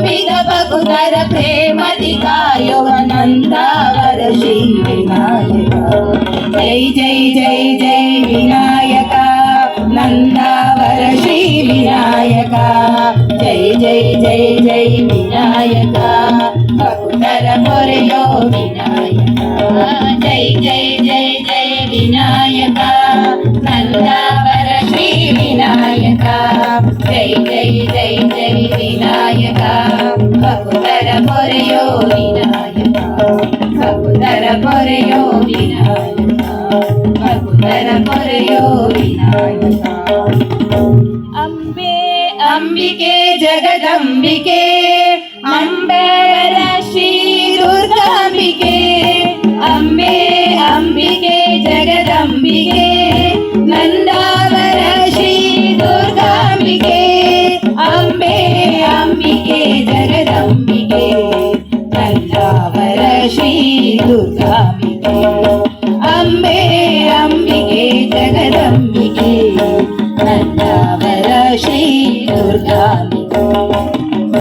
అంబిక బకుధర ప్రేమది కాయువనందావర శ్రీ వినాయక. జై జై జై జై వినాయక నందావర శ్రీ వినాయక. జై జై జై జై వినాయక బకుధర పొరయో వినాయక. జై జై జై జై వినాయక. వినాయక జై జై జై జై వినాయక బహుతర పొరయో వినాయక బహుతర పొరయో వినాయక బహుతర పొరయో వినాయక అంబే అంబికే జగదంబికే అంబే శ్రీ దుర్గాంబికే అంబే అంబికే జగ ദുർഗാമികേ അമ്പേ അംബികേ ജഗദംബികേ നന്ദാവര ശ്രീ